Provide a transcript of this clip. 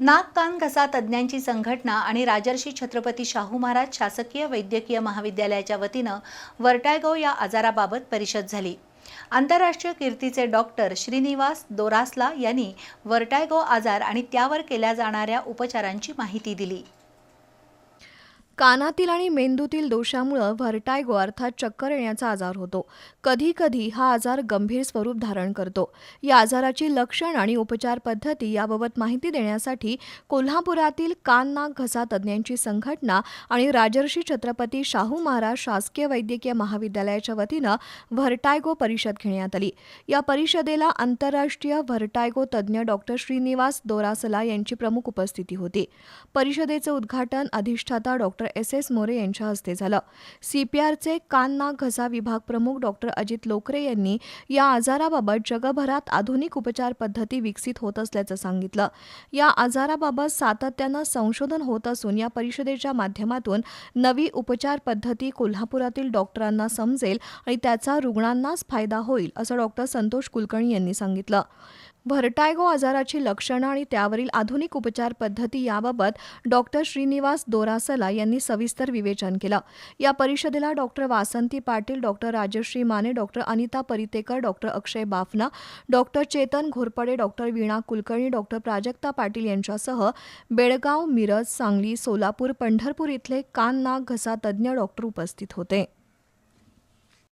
नाक कान घसा तज्ज्ञांची संघटना आणि राजर्षी छत्रपती शाहू महाराज शासकीय वैद्यकीय महाविद्यालयाच्या वतीनं वर्टॅगो या आजाराबाबत परिषद झाली. आंतरराष्ट्रीय कीर्तीचे डॉक्टर श्रीनिवास दोरासला यांनी वर्टॅगो आजार आणि त्यावर केल्या जाणाऱ्या उपचारांची माहिती दिली. कानातील आणि मेंदूतील दोषामुळं व्हर्टायगो अर्थात चक्कर येण्याचा आजार होतो. कधी कधी हा आजार गंभीर स्वरूप धारण करतो. या आजाराची लक्षण आणि उपचार पद्धती याबाबत माहिती देण्यासाठी कोल्हापुरातील कान नाक घसा तज्ज्ञांची संघटना आणि राजर्षी छत्रपती शाहू महाराज शासकीय वैद्यकीय महाविद्यालयाच्या वतीनं व्हर्टायगो परिषद घेण्यात आली. या परिषदेला आंतरराष्ट्रीय व्हर्टायगो तज्ज्ञ डॉक्टर श्रीनिवास दोरासला यांची प्रमुख उपस्थिती होती. परिषदेचं उद्घाटन अधिष्ठाता डॉक्टर एस एस मोरे यांच्या हस्ते झालं. सीपीआरचे कान नाक घसा विभाग प्रमुख डॉक्टर अजित लोकरे यांनी या आजाराबाबत जगभरात आधुनिक उपचार पद्धती विकसित होत असल्याचं सांगितलं. या आजाराबाबत सातत्यानं संशोधन होत असून या परिषदेच्या माध्यमातून नवी उपचार पद्धती कोल्हापुरातील डॉक्टरांना समजेल आणि त्याचा रुग्णांनाच फायदा होईल असं डॉक्टर संतोष कुलकर्णी यांनी सांगितलं. व्हर्टायगो आजाराची लक्षणं आणि त्यावरील आधुनिक उपचार पद्धती याबाबत डॉक्टर श्रीनिवास दोरासला यांनी सविस्तर विवेचन केलं. या परिषदेला doctor Vasanti Patil doctor Rajashri Mane doctor Anita Paritekar doctor Akshay Bafna doctor Chetan Ghorpade doctor Veena Kulkarni doctor Prajakta Patil यांच्यासह बेळगाव मिरज सांगली सोलापूर पंढरपूर इथले कान नाक घसा तज्ज्ञ डॉक्टर उपस्थित होते.